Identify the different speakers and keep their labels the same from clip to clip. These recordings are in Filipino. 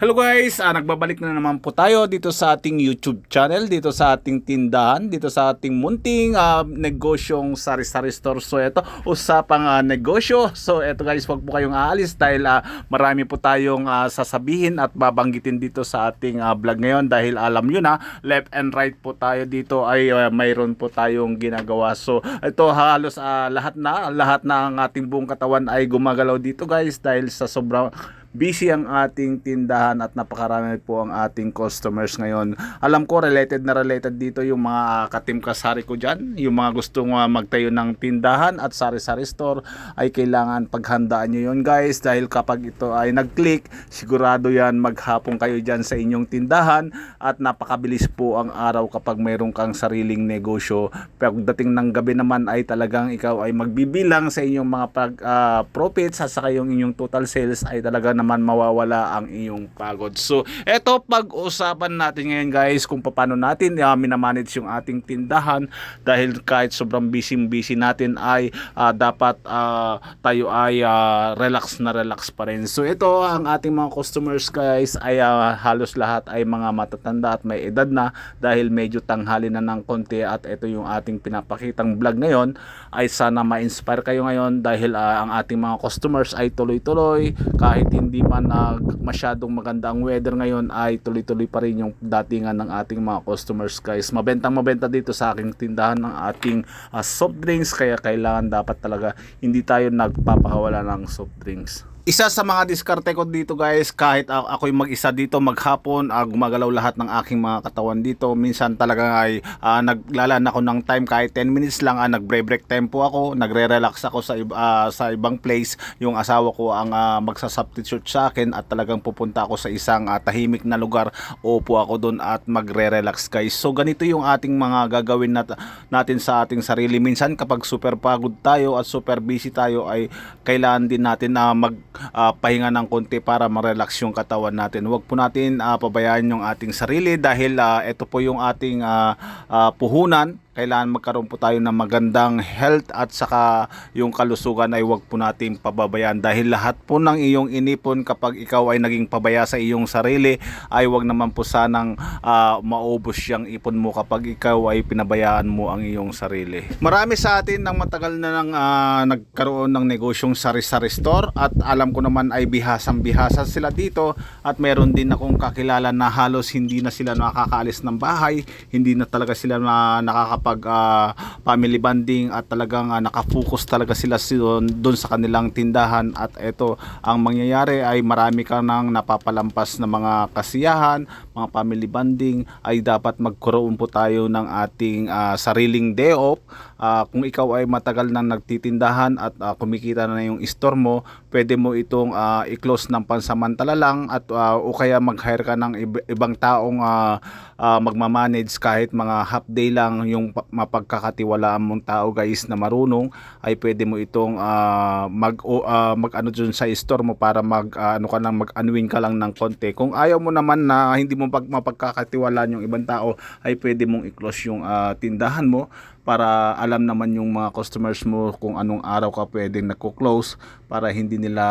Speaker 1: Hello guys, ah, nagbabalik na naman po tayo dito sa ating YouTube channel, dito sa ating tindahan, dito sa ating munting ah, negosyong sari-sari store. So ito, usapang ah, negosyo. So ito guys, wag po kayong aalis dahil ah, marami po tayong ah, sasabihin at babanggitin dito sa ating ah, vlog ngayon dahil alam nyo na, left and right po tayo dito ay ah, mayroon po tayong ginagawa. So ito halos ah, lahat na, lahat na ang ating buong katawan ay gumagalaw dito guys dahil sa sobrang busy ang ating tindahan at napakarami po ang ating customers ngayon. Alam ko related na related dito yung mga katim kasari ko dyan, yung mga gustong uh, magtayo ng tindahan at sari-sari store ay kailangan paghandaan nyo yun guys dahil kapag ito ay nag-click, sigurado yan maghapon kayo dyan sa inyong tindahan at napakabilis po ang araw kapag mayroon kang sariling negosyo. Pagdating ng gabi naman ay talagang ikaw ay magbibilang sa inyong mga pag, ah, profits at saka yung inyong total sales ay talaga naman mawawala ang iyong pagod. So, eto pag-usapan natin ngayon guys kung paano natin uh, minamanage yung ating tindahan dahil kahit sobrang busy-busy natin ay ah, dapat ah, tayo ay ah, relax na relax pa rin. So, ito ang ating mga customers guys ay ah, halos lahat ay mga matatanda at may edad na dahil medyo tanghali na ng konti at ito yung ating pinapakitang vlog ngayon ay sana ma-inspire kayo ngayon dahil ah, ang ating mga customers ay tuloy-tuloy kahit hindi man ah, masyadong maganda. Ang weather ngayon ay tuloy-tuloy pa rin yung datingan ng ating mga customers guys. Mabentang mabenta dito sa aking tindahan ng ating ah, soft drinks. Kaya kailangan dapat talaga hindi tayo nagpapakawala ng soft drinks isa sa mga diskarte ko dito guys kahit ako'y mag-isa dito maghapon ah, gumagalaw lahat ng aking mga katawan dito. Minsan talaga ay ah, naglalaan ako ng time kahit 10 minutes lang ah, nagbre-break time po ako nagre-relax ako sa, ah, sa ibang place. Yung asawa ko ang ah, magsa-substitute sa akin at talagang pupunta ako sa isang ah, tahimik na lugar. Upo ako doon at magre-relax guys. So ganito yung ating mga gagawin nat- natin sa ating sarili. Minsan kapag super pagod tayo at super busy tayo ay kailangan din natin na mag ah, pahinga ng konti para ma-relax yung katawan natin. Huwag po natin ah, pabayaan yung ating sarili dahil ah, ito po yung ating ah, ah, puhunan kailangan magkaroon po tayo ng magandang health at saka yung kalusugan ay wag po natin pababayaan dahil lahat po ng iyong inipon kapag ikaw ay naging pabaya sa iyong sarili ay wag naman po sanang ah, maubos yung ipon mo kapag ikaw ay pinabayaan mo ang iyong sarili. Marami sa atin nang matagal na nang ah, nagkaroon ng negosyong sari-sari store at alam ko naman ay bihasang bihasa sila dito at meron din akong kakilala na halos hindi na sila nakakaalis ng bahay, hindi na talaga sila na nakakapag ah, family bonding at talagang ah, nakafocus talaga sila doon sa kanilang tindahan. At ito ang mangyayari ay marami ka nang napapalampas na mga kasiyahan, mga family bonding. Ay dapat magkaroon po tayo ng ating ah, sariling day off. Ah, kung ikaw ay matagal nang nagtitindahan at ah, kumikita na yung store mo, pwede mo itong ah, i-close ng pansamantala lang at ah, o kaya mag-hire ka ng ib- ibang taong ah, ah, magmamanage kahit mga half day lang yung pa- mapagkakatiwalaan mong tao guys na marunong ay pwede mo itong ah, mag o, ah, mag ano dun sa store mo para mag ah, ano ka lang mag unwin ka lang ng konti. Kung ayaw mo naman na hindi mo pag mapagkakatiwalaan yung ibang tao ay pwede mong i-close yung ah, tindahan mo para alam naman yung mga customers mo kung anong araw ka pwedeng nagko-close para hindi nila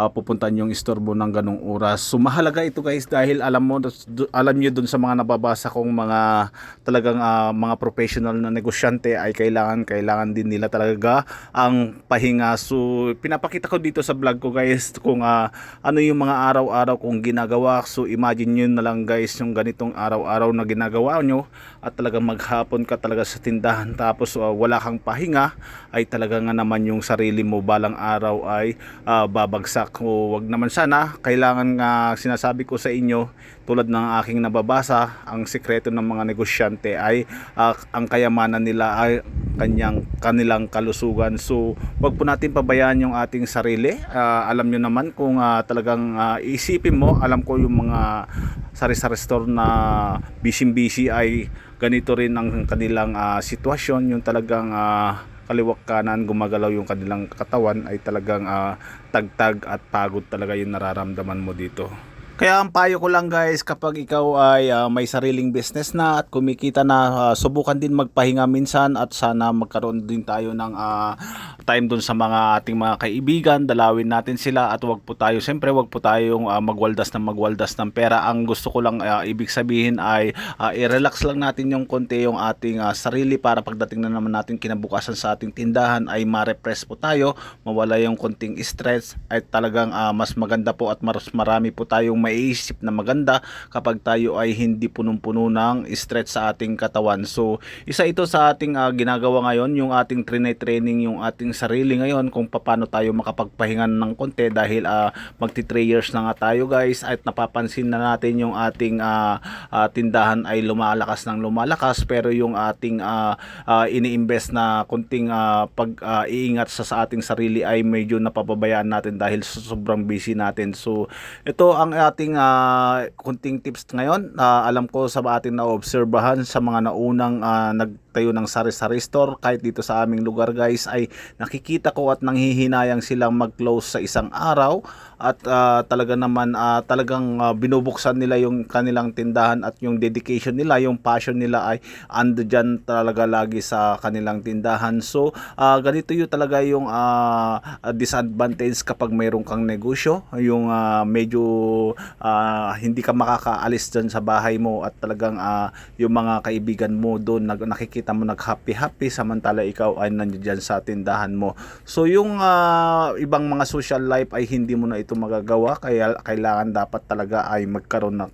Speaker 1: ah, pupuntan yung store mo ng ganong oras. So mahalaga ito guys dahil alam mo alam niyo dun sa mga nababasa kong mga talagang ah, mga professional na negosyante ay kailangan kailangan din nila talaga ang pahinga. So pinapakita ko dito sa vlog ko guys kung ah, ano yung mga araw-araw kong ginagawa. So imagine nyo na lang guys yung ganitong araw-araw na ginagawa nyo at talagang maghapon ka talaga sa tindahan tapos ah, wala kang pahinga ay talaga nga naman yung sarili mo balang araw ay ah, babagsak. O wag naman sana. Kailangan nga sinasabi ko sa inyo tulad ng aking nababasa ang sikreto ng mga negosyante ay ah, ang kayamanan nila ay kanyang kanilang kalusugan. So wag po natin pabayaan yung ating sarili. Ah, alam nyo naman kung ah, talagang ah, isipin mo alam ko yung mga sari-sari store na busy-busy ay ganito rin ang kanilang ah, sitwasyon. Yung talagang ah, kaliwak kanan gumagalaw yung kanilang katawan ay talagang ah, tagtag at pagod talaga yung nararamdaman mo dito Kaya ang payo ko lang guys, kapag ikaw ay ah, may sariling business na at kumikita na, ah, subukan din magpahinga minsan at sana magkaroon din tayo ng ah, time dun sa mga ating mga kaibigan, dalawin natin sila at wag po tayo, siyempre wag po tayong ah, magwaldas ng magwaldas ng pera. Ang gusto ko lang ah, ibig sabihin ay ah, i-relax lang natin yung konti yung ating ah, sarili para pagdating na naman natin kinabukasan sa ating tindahan ay ma-repress po tayo, mawala yung konting stress ay talagang ah, mas maganda po at mas marami po tayong maiisip na maganda kapag tayo ay hindi punong-puno ng stress sa ating katawan. So, isa ito sa ating ah, ginagawa ngayon, yung ating training yung ating sarili ngayon kung paano tayo makapagpahinga ng konti dahil ah, magti 3 years na nga tayo guys at napapansin na natin yung ating ah, ah, tindahan ay lumalakas ng lumalakas pero yung ating ah, ah, ini-invest na konting ah, pag-iingat sa, sa ating sarili ay medyo napapabayaan natin dahil sobrang busy natin. So, ito ang ating ah, kunting tips ngayon. Ah, alam ko sa ating naobserbahan sa mga naunang ah, nagtayo ng sari-sari store kahit dito sa aming lugar guys ay nakikita ko at nanghihinayang silang mag-close sa isang araw at ah, talaga naman ah, talagang ah, binubuksan nila yung kanilang tindahan at yung dedication nila, yung passion nila ay ando dyan talaga lagi sa kanilang tindahan. So, ah, ganito yung talaga yung ah, disadvantage kapag mayroon kang negosyo, yung ah, medyo ah, hindi ka makakaalis dyan sa bahay mo at talagang ah, yung mga kaibigan mo doon nag, nakikita mo nag happy happy samantala ikaw ay nandiyan sa tindahan mo. So yung ah, ibang mga social life ay hindi mo na ito magagawa kaya kailangan dapat talaga ay magkaroon ng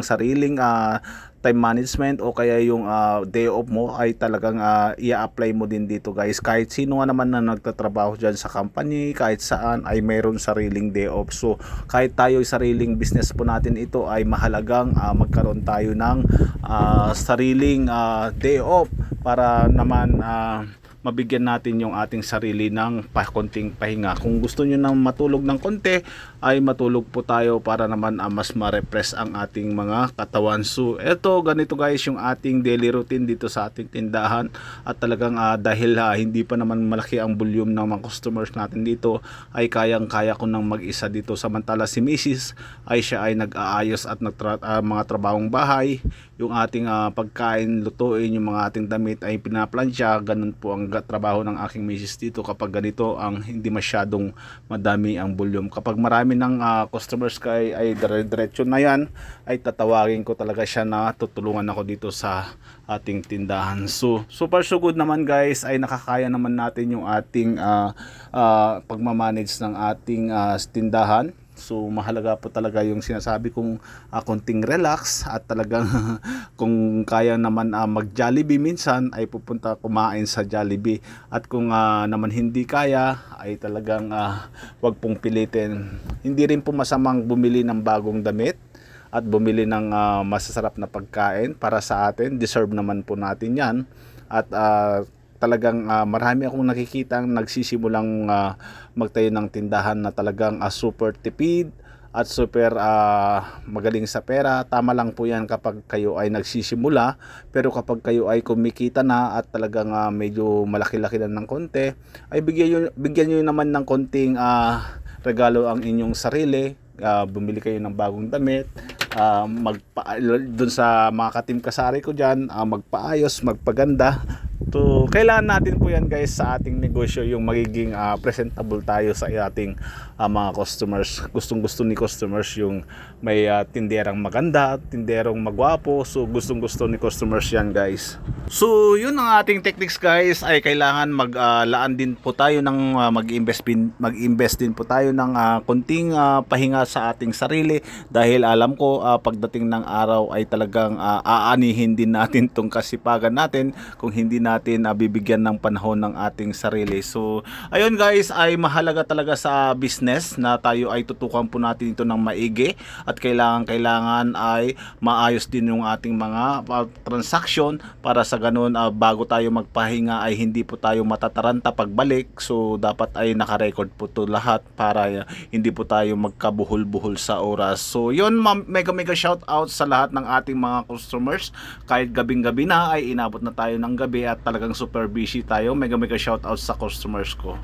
Speaker 1: sariling ah, time management o kaya yung ah, day off mo ay talagang ah, i-apply mo din dito guys. Kahit sino nga naman na nagtatrabaho dyan sa company kahit saan ay mayroon sariling day off. So kahit tayo sariling business po natin ito ay mahalagang ah, magkaroon tayo ng ah, sariling ah, day off para naman ah, mabigyan natin yung ating sarili ng konting pahinga. Kung gusto nyo nang matulog ng konti, ay matulog po tayo para naman ah, mas ma-repress ang ating mga katawan. So, eto ganito guys yung ating daily routine dito sa ating tindahan at talagang ah, dahil ah, hindi pa naman malaki ang volume ng mga customers natin dito ay kayang-kaya ko nang mag-isa dito samantala si Mrs. ay siya ay nag-aayos at nagtra- ah, mga trabahong bahay yung ating ah, pagkain lutuin yung mga ating damit ay pinaplansya ganun po ang ga- trabaho ng aking misis dito kapag ganito ang hindi masyadong madami ang volume. Kapag marami ng ah, customers kay ay dire-diretso na yan ay tatawagin ko talaga siya na tutulungan ako dito sa ating tindahan. So super so good naman guys. Ay nakakaya naman natin yung ating ah, ah, pagmamanage ng ating ah, tindahan So mahalaga po talaga yung sinasabi kong ah, konting relax at talagang kung kaya naman ah, mag Jollibee minsan ay pupunta kumain sa Jollibee at kung ah, naman hindi kaya ay talagang ah, wag pong pilitin. Hindi rin po masamang bumili ng bagong damit at bumili ng ah, masasarap na pagkain para sa atin. Deserve naman po natin 'yan. At ah, talagang ah, marami akong nakikita nagsisimulang ah, magtayo ng tindahan na talagang ah, super tipid at super ah, magaling sa pera. Tama lang po yan kapag kayo ay nagsisimula. Pero kapag kayo ay kumikita na at talagang ah, medyo malaki-laki na ng konti, ay bigyan nyo, bigyan nyo naman ng konting ah, regalo ang inyong sarili. Ah, bumili kayo ng bagong damit. ah, magpa doon sa mga katim kasari ko diyan, magpaayos, magpaganda. So, kailangan natin po yan guys sa ating negosyo yung magiging ah, presentable tayo sa ating ah, mga customers. Gustong gusto ni customers yung may ah, tinderang maganda, tinderong magwapo. So, gustong gusto ni customers yan guys. So, yun ang ating techniques guys ay kailangan maglaan din po tayo ng ah, mag-invest mag-invest din po tayo ng ah, konting ah, pahinga sa ating sarili dahil alam ko ah, pagdating ng araw ay talagang ah, aanihin din natin tong kasipagan natin kung hindi natin ah, bibigyan ng panahon ng ating sarili. So, ayun guys ay mahalaga talaga sa business na tayo ay tutukan po natin ito ng maigi at kailangan kailangan ay maayos din yung ating mga ah, transaction para sa ganun ah, bago tayo magpahinga ay hindi po tayo matataranta pagbalik. So, dapat ay naka-record po to lahat para ah, hindi po tayo magkabuhol-buhol sa oras. So, yun mega mega shout out sa lahat ng ating mga customers. Kahit gabing-gabi na ay inabot na tayo ng gabi at talagang super busy tayo. Mega mega shout out sa customers ko.